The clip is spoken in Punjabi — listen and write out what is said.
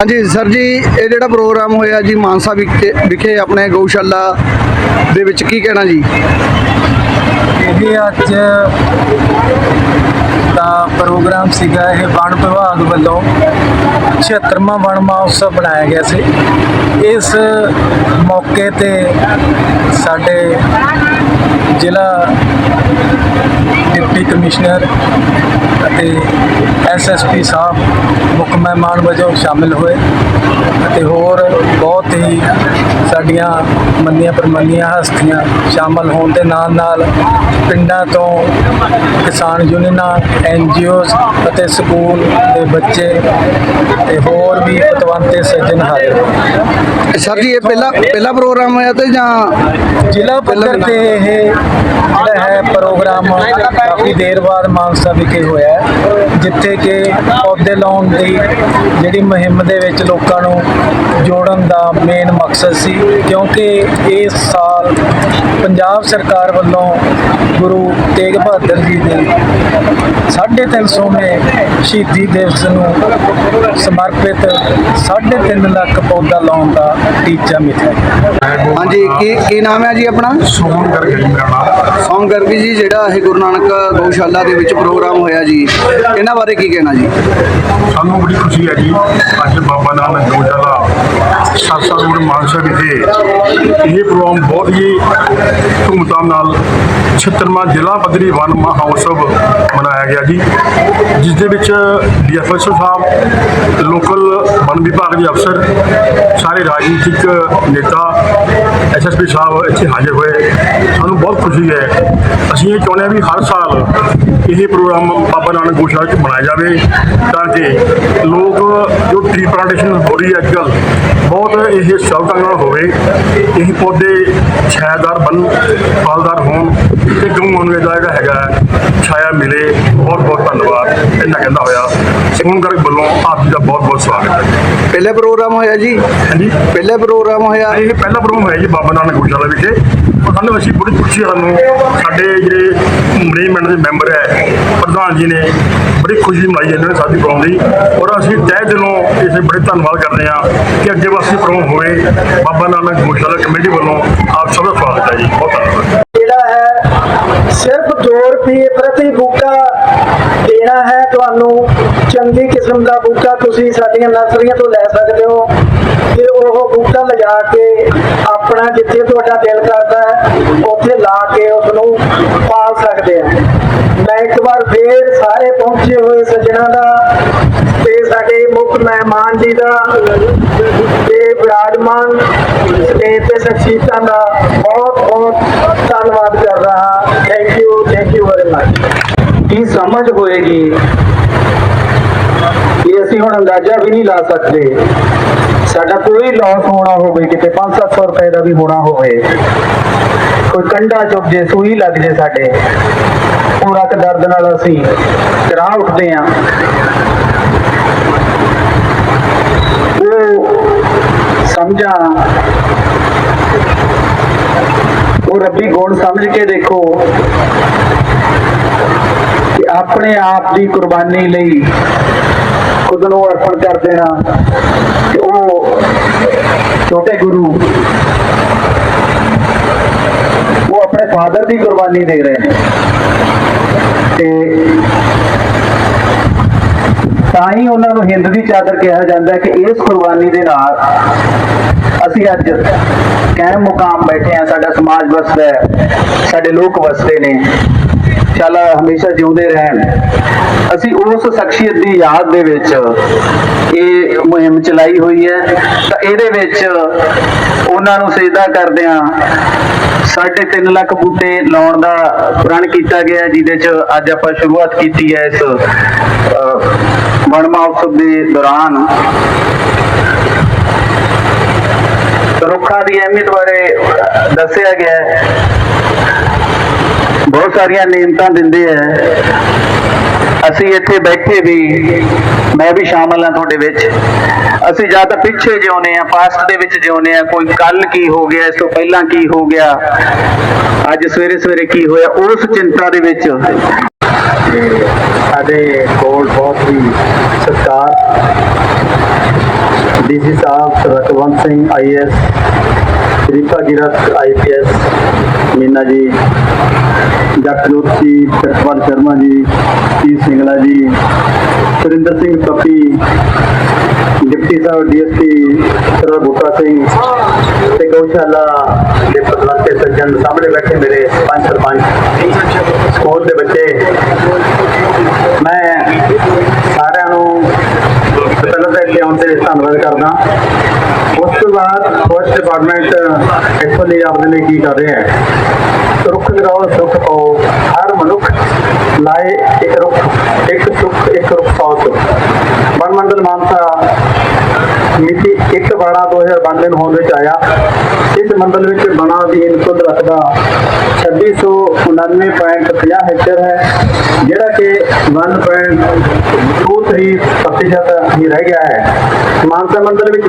ਹਾਂਜੀ, ਸਰ ਜੀ, ਇਹ ਜਿਹੜਾ ਪ੍ਰੋਗਰਾਮ ਹੋਇਆ ਜੀ ਮਾਨਸਾ ਵਿਖੇ ਆਪਣੇ ਗਊਸ਼ਾਲਾ ਦੇ ਵਿੱਚ ਕੀ ਕਹਿਣਾ ਜੀ? ਇਹ ਅੱਜ ਦਾ ਪ੍ਰੋਗਰਾਮ ਸੀਗਾ, ਇਹ ਵਣ ਵਿਭਾਗ ਵੱਲੋਂ 76ਵਾਂ ਵਣ ਮਹੋਤਸਵ ਬਣਾਇਆ ਗਿਆ ਸੀ। ਇਸ ਮੌਕੇ ਤੇ ਸਾਡੇ ਜ਼ਿਲ੍ਹਾ ਡਿਪਟੀ ਕਮਿਸ਼ਨਰ ਅਤੇ ਐਸਐਸਪੀ ਸਾਹਿਬ ਮੁੱਖ ਮਹਿਮਾਨ ਵਜੋਂ ਸ਼ਾਮਿਲ ਹੋਏ ਅਤੇ ਹੋਰ ਬਹੁਤ ਹੀ ਸਾਡੀਆਂ ਮੰਨੀਆਂ ਪ੍ਰਮੰਨੀਆਂ ਹਸਤੀਆਂ ਸ਼ਾਮਲ ਹੋਣ ਦੇ ਨਾਲ ਨਾਲ ਪਿੰਡਾਂ ਤੋਂ ਕਿਸਾਨ ਯੂਨੀਅਨਾਂ ਐਨਜੀਓਜ਼ ਅਤੇ ਸਕੂਲ ਦੇ ਬੱਚੇ ਤੇ ਹੋਰ ਵੀ ਪਤਵੰਤੇ ਸੱਜਣ ਹਾਜ਼ਰ। ਸਰ ਜੀ ਇਹ ਪਹਿਲਾ ਪਹਿਲਾ ਪ੍ਰੋਗਰਾਮ ਹੋਇਆ ਤੇ ਜਾਂ ਜ਼ਿਲ੍ਹਾ ਪੱਧਰ ਤੇ ਇਹ ਜਿਹੜਾ ਹੈ ਪ੍ਰੋਗਰਾਮ ਕਾਫੀ ਦੇਰ ਬਾਅਦ ਮਾਨਸਾ ਵਿਖੇ ਹੋਇਆ ਹੈ, ਜਿੱਥੇ ਕਿ ਪੌਦੇ ਲਾਉਣ ਦੀ ਜਿਹੜੀ ਮੁਹਿੰਮ ਦੇ ਵਿੱਚ ਲੋਕਾਂ ਨੂੰ ਜੋੜਨ ਦਾ ਮੇਨ ਮਕਸਦ ਸੀ ਕਿਉਂਕਿ ਇਸ ਸਾਲ ਪੰਜਾਬ ਸਰਕਾਰ ਵੱਲੋਂ ਗੁਰੂ ਤੇਗ ਬਹਾਦਰ ਜੀ ਦੇ 350ਵੇਂ ਸ਼ਹੀਦੀ ਦਿਵਸ ਨੂੰ ਸਮਰਪਿਤ 3.5 ਲੱਖ ਪੌਦਾ ਲਾਉਣ ਦਾ ਟੀਚਾ ਮਿੱਥਿਆ ਹਾਂਜੀ ਕੀ ਕੀ ਨਾਮ ਹੈ ਜੀ ਆਪਣਾ? ਸੋਹਣ ਕਰਕੇ ਜੀ ਮੇਰਾ ਨਾਮ। ਸੌਂਗ ਗਰਗੀ ਜੀ ਜਿਹੜਾ ਇਹ ਗੁਰੂ ਨਾਨਕ ਗਊਸ਼ਾਲਾ ਦੇ ਵਿੱਚ ਪ੍ਰੋਗਰਾਮ ਹੋਇਆ ਜੀ ਇਹਨਾਂ ਬਾਰੇ ਕੀ ਕਹਿਣਾ ਜੀ? ਸਾਨੂੰ ਬੜੀ ਖੁਸ਼ੀ ਹੈ ਜੀ ਅੱਜ ਬਾਬਾ ਨਾਨਕ ਗੋਸ਼ਾਲਾ ਸਾਸਾ ਰੋਡ ਮਾਨਸਾ ਵਿਖੇ। ਇਹ ਪ੍ਰੋਗਰਾਮ ਬਹੁਤ ਹੀ ਧੂਮਧਾਮ ਨਾਲ 76ਵਾਂ ਜ਼ਿਲ੍ਹਾ ਪੱਧਰੀ ਵਨ ਮਹਾਉਤਸਵ ਮਨਾਇਆ ਗਿਆ ਜੀ, ਜਿਸ ਦੇ ਵਿੱਚ ਡੀਐਫਐਸਓ ਸਾਹਿਬ, ਲੋਕਲ ਵਨ ਵਿਭਾਗ ਦੇ ਅਫਸਰ, ਸਾਰੇ ਰਾਜਨੀਤਿਕ ਨੇਤਾ ਐਸਐਸਪੀ ਸਾਹਿਬ ਇੱਥੇ ਹਾਜ਼ਰ ਹੋਏ। ਸਾਨੂੰ ਬਹੁਤ ਖੁਸ਼ੀ ਹੈ। ਅਸੀਂ ਇਹ ਚਾਹੁੰਦੇ ਹਾਂ ਵੀ ਹਰ ਸਾਲ ਇਹ ਪ੍ਰੋਗਰਾਮ ਬਾਬਾ ਨਾਨਕ ਗੋਸ਼ਾਲਾ 'ਚ ਮਨਾਇਆ ਜਾਵੇ, ਤਾਂ ਕਿ ਲੋਕ ਜੋ ਟ੍ਰੀ ਪਲਾਂਟੇਸ਼ਨ ਹੋ ਰਹੀ ਹੈ ਅੱਜਕੱਲ ਬਹੁਤ ਇਹ ਸ਼ੌਕਾਂ ਨਾਲ ਹੋਵੇ ਇਹ ਪੌਦੇ ਛਾਇਆਦਾਰ ਬਣ ਫਲਦਾਰ ਹੋਣ ਤੇ ਗਊਆਂ ਨੂੰ ਇਹਦਾ ਜਿਹੜਾ ਹੈਗਾ ਛਾਇਆ ਮਿਲੇ ਬਹੁਤ ਬਹੁਤ ਧੰਨਵਾਦ। ਇੰਨਾ ਕਹਿੰਦਾ ਹੋਇਆ। ਸਿਮਨ ਗਰਗ ਵੱਲੋਂ ਆਪ ਜੀ ਦਾ ਬਹੁਤ ਬਹੁਤ ਸਵਾਗਤ ਹੈ। ਪਹਿਲੇ ਪ੍ਰੋਗਰਾਮ ਹੋਇਆ ਜੀ। ਹਾਂਜੀ। ਪਹਿਲੇ ਪ੍ਰੋਗਰਾਮ ਹੋਇਆ। ਇਹ ਪਹਿਲਾ ਪ੍ਰੋਗਰਾਮ ਹੋਇਆ ਜੀ ਬਾਬਾ ਨਾਨਕ ਗੋਸ਼ਾਲਾ ਵਿਖੇ। ਸਾਨੂੰ ਅਸੀਂ ਬੜੀ ਖੁਸ਼ੀ ਸਾਨੂੰ ਸਾਡੇ ਜਿਹੜੇ ਮੈਨੇਜਮੈਂਟ ਦੇ ਮੈਂਬਰ ਹੈ ਪ੍ਰਧਾਨ ਜੀ ਨੇ ਬੜੀ ਖੁਸ਼ੀ ਮਨਾਈ ਇਹਨਾਂ ਨੇ ਸਾਡੀ ਪ੍ਰੋਗਰਾਮ ਦੀ। ਔਰ ਅਸੀਂ ਤਹਿ ਦਿਲੋਂ ਇਸੇ ਬੜੇ ਧੰਨਵਾਦ ਕਰਦੇ ਹਾਂ ਕਿ ਅੱਗੇ ਵਾਸਤੇ ਪ੍ਰੋਗਰਾਮ ਹੋਵੇ ਬਾਬਾ ਨਾਨਕ ਗੋਸ਼ਾਲਾ ਕਮੇਟੀ ਵੱਲੋਂ ਆਪ ਸਭ ਦਾ ਸਵਾਗਤ ਹੈ ਜੀ। ਬਹੁਤ ਧੰਨਵਾਦ। ਜਿਹੜਾ ਹੈ, ਸਿਰਫ 2 ਰੁਪਏ ਪ੍ਰਤੀ ਬੂਟਾ ਦੇਣਾ ਹੈ, ਤੁਹਾਨੂੰ ਚੰਗੀ ਕਿਸਮ ਦਾ ਬੂਟਾ ਤੁਸੀਂ ਸਾਡੀਆਂ ਨਰਸਰੀਆਂ ਤੋਂ ਲੈ ਸਕਦੇ ਹੋ। ਤੇ ਉਹ ਬੂਟਾ ਲਿਜਾ ਕੇ ਆਪਣਾ ਜਿੱਥੇ ਤੁਹਾਡਾ ਦਿਲ ਕਰਦਾ ਹੈ, ਉੱਥੇ ਲਾ ਕੇ ਉਸ ਨੂੰ ਪਾਲ ਸਕਦੇ ਆ ਮੈਂ ਇੱਕ ਵਾਰ ਫੇਰ ਸਾਰੇ ਪਹੁੰਚੇ ਹੋਏ ਸੱਜਣਾ ਦਾ ਤੇ ਸਾਡੇ ਮੁੱਖ ਮਹਿਮਾਨ ਜੀ ਦਾ ਤੇ ਵਿਰਾਜਮਾਨ ਸਟੇਜ ਤੇ ਸ਼ਖਸੀਅਤਾਂ ਦਾ ਬਹੁਤ ਬਹੁਤ ਧੰਨਵਾਦ ਕਰ ਰਹਾ thank you thank you very much ਕੀ ਸਮਝ ਹੋਏਗੀ ਇਹ ਅਸੀਂ ਹੁਣ ਅੰਦਾਜ਼ਾ ਵੀ ਨਹੀਂ ਲਾ ਸਕਦੇ? ਸਾਡਾ ਕੋਈ ਲਾਸ ਹੋਣਾ ਹੋਵੇ, ਕਿਤੇ 5-700 ਰੁਪਏ ਦਾ ਵੀ ਹੋਣਾ ਹੋਵੇ, ਕੋਈ ਕੰਡਾ ਚੁੱਪ ਜੇ, ਸੂਈ ਲੱਗ ਜੇ ਸਾਡੇ ਉਹ ਰੱਤ ਦਰਦ ਨਾਲ ਅਸੀਂ ਕਰਾ ਉੱਠਦੇ ਆਂ ਉਹ ਸਮਝਾਂ ਉਹ ਰੱਬੀ ਗੁਣ ਸਮਝ ਕੇ ਦੇਖੋ ਕਿ ਆਪਣੇ ਆਪ ਦੀ ਕੁਰਬਾਨੀ ਲਈ ਖੁਦ ਨੂੰ ਅਰਪਣ ਕਰ ਦੇਣਾ ਕਿ ਉਹ ਛੋਟੇ ਗੁਰੂ ਉਹ ਆਪਣੇ ਫਾਦਰ ਦੀ ਕੁਰਬਾਨੀ ਦੇ ਰਹੇ ਨੇ ਤੇ ਤਾਂ ਹੀ ਉਹਨਾਂ ਨੂੰ ਹਿੰਦ ਦੀ ਚਾਦਰ ਕਿਹਾ ਜਾਂਦਾ ਹੈ ਕਿ ਇਸ ਕੁਰਬਾਨੀ ਦੇ ਨਾਲ ਅਸੀਂ ਅੱਜ ਕਾਇਮ ਮੁਕਾਮ ਬੈਠੇ ਆ ਸਾਡਾ ਸਮਾਜ ਵਸਦਾ ਹੈ ਸਾਡੇ ਲੋਕ ਵਸਦੇ ਨੇ। ਚੱਲ ਹਮੇਸ਼ਾ ਜਿਉਂਦੇ ਰਹਿਣ। ਅਸੀਂ ਉਸ ਸ਼ਖਸੀਅਤ ਦੀ ਯਾਦ ਦੇ ਵਿੱਚ ਇਹ ਮੁਹਿੰਮ ਚਲਾਈ ਹੋਈ ਹੈ ਤਾਂ ਇਹਦੇ ਵਿੱਚ ਉਹਨਾਂ ਨੂੰ ਸਜਦਾ ਕਰਦਿਆਂ ਸਾਢੇ ਤਿੰਨ ਲੱਖ ਬੂਟੇ ਲਾਉਣ ਦਾ ਪ੍ਰਣ ਕੀਤਾ ਗਿਆ ਜਿਹਦੇ ਚ ਅੱਜ ਆਪਾਂ ਸ਼ੁਰੂਆਤ ਕੀਤੀ ਹੈ ਇਸ ਅਹ, ਵਣ ਮਹੋਤਸਵ ਦੇ ਦੌਰਾਨ ਰੁੱਖਾਂ ਦੀ ਅਹਿਮੀਅਤ ਬਾਰੇ ਦੱਸਿਆ ਗਿਆ ਹੈ। ਬਹੁਤ ਸਾਰੀਆਂ ਨਿਯਮਤਾਂ ਦਿੰਦੇ ਆ ਅਸੀਂ ਇੱਥੇ ਬੈਠੇ ਵੀ, ਮੈਂ ਵੀ ਸ਼ਾਮਲ ਹਾਂ ਤੁਹਾਡੇ ਵਿੱਚ। ਅਸੀਂ ਜਾਂ ਤਾਂ ਪਿੱਛੇ ਜਿਉਨੇ ਆ ਪਾਸਟ ਦੇ ਵਿੱਚ ਜਿਉਨੇ ਆ ਕੋਈ ਕੱਲ ਕੀ ਹੋ ਗਿਆ, ਇਸ ਤੋਂ ਪਹਿਲਾਂ ਕੀ ਹੋ ਗਿਆ, ਅੱਜ ਸਵੇਰੇ ਸਵੇਰੇ ਕੀ ਹੋਇਆ, ਉਸ ਚਿੰਤਾ ਦੇ ਵਿੱਚ ਸਾਡੇ ਕੋਲ ਬਹੁਤ ਹੀ ਸਤਿਕਾਰ। ਡੀਸੀ ਸਾਹਿਬ ਰਕਵੰਤ ਸਿੰਘ ਆਈਐਸ ਸ਼ਰੀਫਾ ਗਿਰਤ ਆਈਪੀਐਸ ਮੀਨਾ ਜੀ ਡਾਕਟਰ ਲੋਕੀ ਸਤਪਾਲ ਸ਼ਰਮਾ ਜੀ, ਪੀ ਸਿੰਗਲਾ ਜੀ, ਸੁਰਿੰਦਰ ਸਿੰਘ ਪੱਪੀ ਡਿਪਟੀ ਸਾਹਿਬ, ਡੀਐਸਪੀ ਸਰ ਬੂਟਾ ਸਿੰਘ ਤੇ ਗਊਸ਼ਾਲਾ ਦੇ ਪ੍ਰਧਾਨ ਸੱਜਣ ਸਾਹਮਣੇ ਬੈਠੇ ਮੇਰੇ ਪੰਜ ਸਰਪੰਚ। ਸਕੂਲ ਦੇ ਬੱਚੇ। ਮੈਂ ਸਾਰਿਆਂ ਨੂੰ ਪਹਿਲਾਂ ਤਾਂ ਇੱਥੇ ਆਉਣ ਤੇ ਧੰਨਵਾਦ ਕਰਦਾ। ਉਸ ਤੋਂ ਬਾਅਦ ਫੋਰਸਟ ਡਿਪਾਰਟਮੈਂਟ ਇੱਥੋਂ ਲਈ ਆਪਣੇ ਲਈ ਕੀ ਕਰ ਰਿਹਾ ਹੈ। ਰੁੱਖ ਲਗਾਓ ਸੁੱਖ ਪਾਓ। ਹਰ ਮਨੁੱਖ ਲਾਏ ਇੱਕ ਰੁੱਖ, ਇੱਕ ਸੁੱਖ, ਇੱਕ ਰੁੱਖ ਪਾਓ ਸੁੱਖ ਵਨ ਮੰਡਲ ਮਾਨਸਾ ਮਿਤੀ 1 ਬਾਰਾਂ 2092 ਨੂੰ ਹੋਂਦ ਵਿੱਚ ਆਇਆ। ਇਸ ਮੰਡਲ ਵਿੱਚ ਬਣਾ ਅਧੀਨ ਕੁੱਲ ਰਕਬਾ 2699.50 ਹੈਕਟੇਅਰ ਹੈ, ਜਿਹੜਾ ਕਿ 1.23 ਪ੍ਰਤੀਸ਼ਤ ਹੀ ਰਹਿ ਗਿਆ ਹੈ। ਮਾਨਸਾ ਮੰਡਲ ਵਿੱਚ